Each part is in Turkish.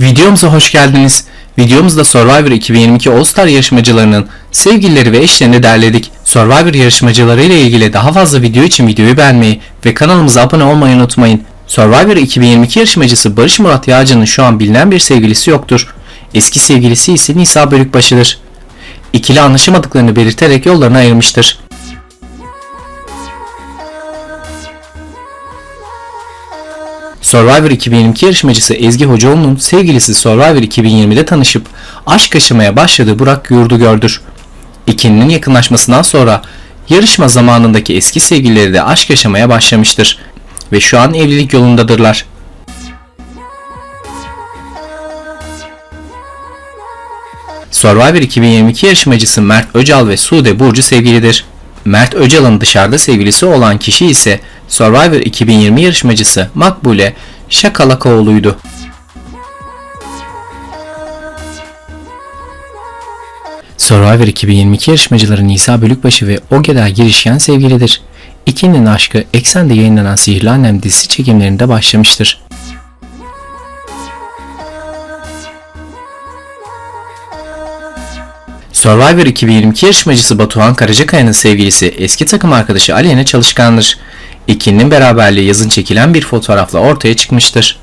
Videomuza hoş geldiniz. Videomuzda Survivor 2022 All Star yarışmacılarının sevgilileri ve eşlerini derledik. Survivor yarışmacıları ile ilgili daha fazla video için videoyu beğenmeyi ve kanalımıza abone olmayı unutmayın. Survivor 2022 yarışmacısı Barış Murat Yağcı'nın şu an bilinen bir sevgilisi yoktur. Eski sevgilisi ise Nisa Bölükbaşı'dır. İkili anlaşamadıklarını belirterek yollarını ayırmıştır. Survivor 2022 yarışmacısı Ezgi Hocaoğlu'nun sevgilisi Survivor 2020'de tanışıp aşk yaşamaya başladığı Burak Yurdu gördür. İkilinin yakınlaşmasından sonra yarışma zamanındaki eski sevgilileri de aşk yaşamaya başlamıştır ve şu an evlilik yolundadırlar. Survivor 2022 yarışmacısı Mert Öcal ve Sude Burcu sevgilidir. Mert Öcal'ın dışarıda sevgilisi olan kişi ise Survivor 2020 yarışmacısı Makbule Şakalakoğlu'ydu. Survivor 2022 yarışmacıları Nisa Bölükbaşı ve Ogeda Girişken sevgilidir. İkinin aşkı Eksen'de yayınlanan Sihirli Annem dizisi çekimlerinde başlamıştır. Survivor 2022 yarışmacısı Batuhan Karacakaya'nın sevgilisi eski takım arkadaşı Aleyna Çalışkan'dır. İkilinin beraberliği yazın çekilen bir fotoğrafla ortaya çıkmıştır.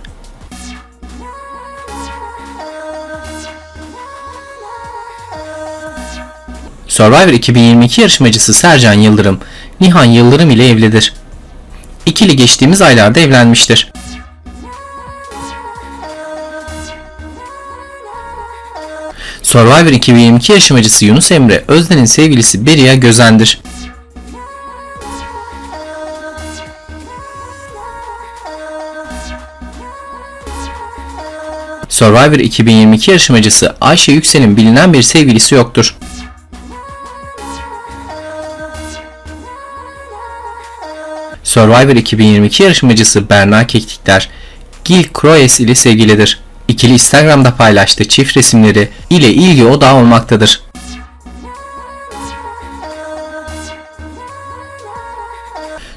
Survivor 2022 yarışmacısı Sercan Yıldırım, Nihan Yıldırım ile evlidir. İkili geçtiğimiz aylarda evlenmiştir. Survivor 2022 yarışmacısı Yunus Emre, Özden'in sevgilisi Beria Gözen'dir. Survivor 2022 yarışmacısı Ayşe Yüksel'in bilinen bir sevgilisi yoktur. Survivor 2022 yarışmacısı Berna Keklikler, Gil Kroes ile sevgilidir. İkili Instagram'da paylaştığı çift resimleri ile ilgi odağı olmaktadır.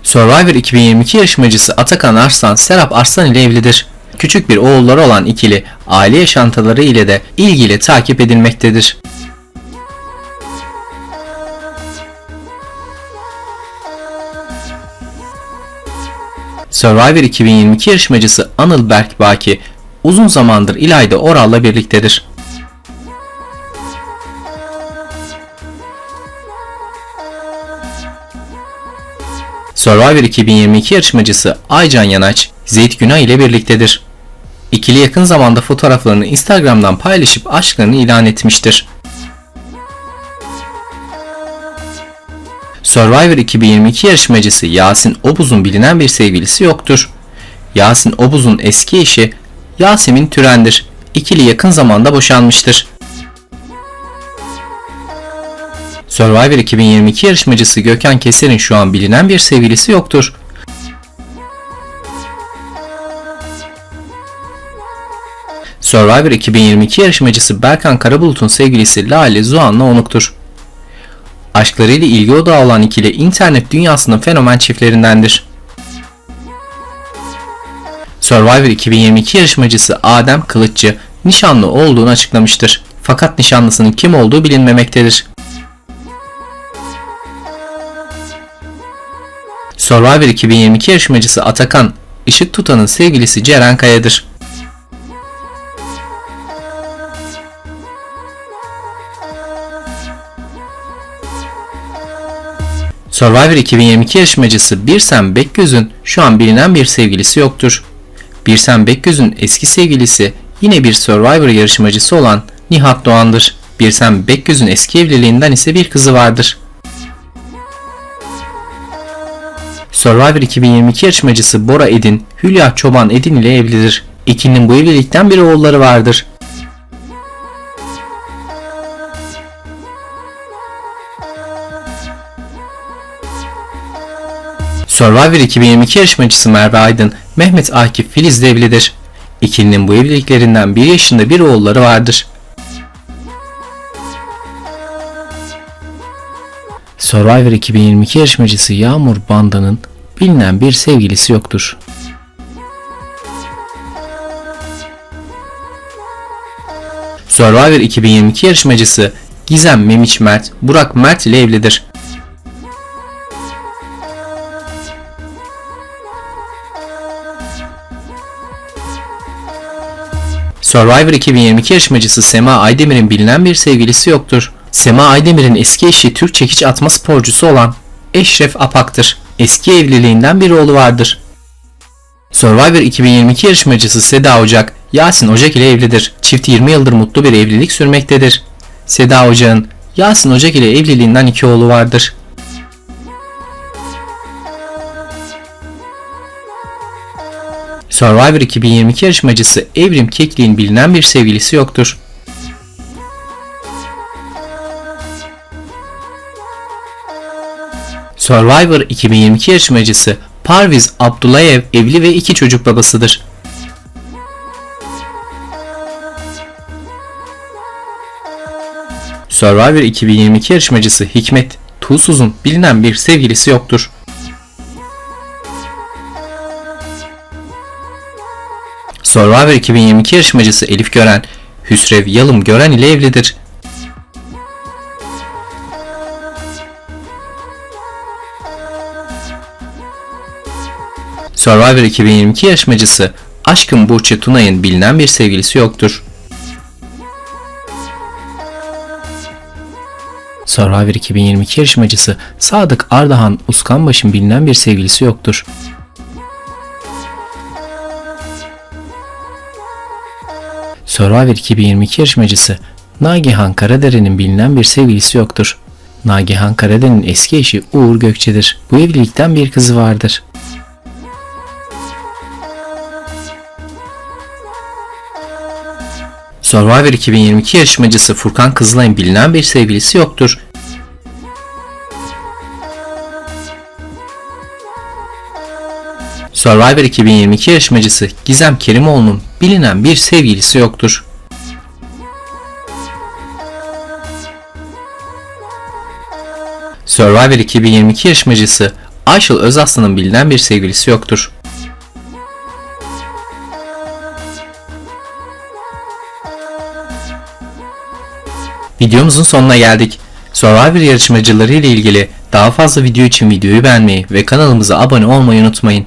Survivor 2022 yarışmacısı Atakan Arslan, Serap Arslan ile evlidir. Küçük bir oğulları olan ikili, aile yaşantıları ile de ilgili takip edilmektedir. Survivor 2022 yarışmacısı Anıl Berk Baki uzun zamandır İlayda Oral'la birliktedir. Survivor 2022 yarışmacısı Aycan Yanaç, Zeyt Günay ile birliktedir. İkili yakın zamanda fotoğraflarını Instagram'dan paylaşıp aşklarını ilan etmiştir. Survivor 2022 yarışmacısı Yasin Obuz'un bilinen bir sevgilisi yoktur. Yasin Obuz'un eski eşi Yasemin Türen'dir. İkili yakın zamanda boşanmıştır. Survivor 2022 yarışmacısı Gökhan Keser'in şu an bilinen bir sevgilisi yoktur. Survivor 2022 yarışmacısı Berkan Karabulut'un sevgilisi Lale Zuhan'la onuktur. Aşklarıyla ilgi odağı olan ikili internet dünyasının fenomen çiftlerindendir. Survivor 2022 yarışmacısı Adem Kılıççı nişanlı olduğunu açıklamıştır. Fakat nişanlısının kim olduğu bilinmemektedir. Survivor 2022 yarışmacısı Atakan, Işık Tutan'ın sevgilisi Ceren Kaya'dır. Survivor 2022 yarışmacısı Birsen Bekgöz'ün şu an bilinen bir sevgilisi yoktur. Birsen Bekgöz'ün eski sevgilisi yine bir Survivor yarışmacısı olan Nihat Doğan'dır. Birsen Bekgöz'ün eski evliliğinden ise bir kızı vardır. Survivor 2022 yarışmacısı Bora Edin, Hülya Çoban Edin ile evlidir. İkinin bu evlilikten bir oğulları vardır. Survivor 2022 yarışmacısı Merve Aydın, Mehmet Akif Filiz ile evlidir. İkilinin bu evliliklerinden bir yaşında bir oğulları vardır. Survivor 2022 yarışmacısı Yağmur Banda'nın bilinen bir sevgilisi yoktur. Survivor 2022 yarışmacısı Gizem Memiş Mert, Burak Mert ile evlidir. Survivor 2022 yarışmacısı Sema Aydemir'in bilinen bir sevgilisi yoktur. Sema Aydemir'in eski eşi Türk çekiç atma sporcusu olan Eşref Apak'tır. Eski evliliğinden bir oğlu vardır. Survivor 2022 yarışmacısı Seda Ocak, Yasin Ocak ile evlidir. Çift 20 yıldır mutlu bir evlilik sürmektedir. Seda Ocak'ın Yasin Ocak ile evliliğinden iki oğlu vardır. Survivor 2022 yarışmacısı Evrim Kekli'nin bilinen bir sevgilisi yoktur. Survivor 2022 yarışmacısı Parviz Abdullayev evli ve iki çocuk babasıdır. Survivor 2022 yarışmacısı Hikmet Tuğsuz'un bilinen bir sevgilisi yoktur. Survivor 2022 yarışmacısı Elif Gören, Hüsrev Yalım Gören ile evlidir. Survivor 2022 yarışmacısı Aşkın Burçe Tunay'ın bilinen bir sevgilisi yoktur. Survivor 2022 yarışmacısı Sadık Ardahan Uskanbaş'ın bilinen bir sevgilisi yoktur. Survivor 2022 yarışmacısı Nagihan Karadere'nin bilinen bir sevgilisi yoktur. Nagihan Karadere'nin eski eşi Uğur Gökçe'dir. Bu evlilikten bir kızı vardır. Survivor 2022 yarışmacısı Furkan Kızılay'ın bilinen bir sevgilisi yoktur. Survivor 2022 yarışmacısı Gizem Kerimoğlu'nun bilinen bir sevgilisi yoktur. Survivor 2022 yarışmacısı Ayşıl Özaslan'ın bilinen bir sevgilisi yoktur. Videomuzun sonuna geldik. Survivor yarışmacıları ile ilgili daha fazla video için videoyu beğenmeyi ve kanalımıza abone olmayı unutmayın.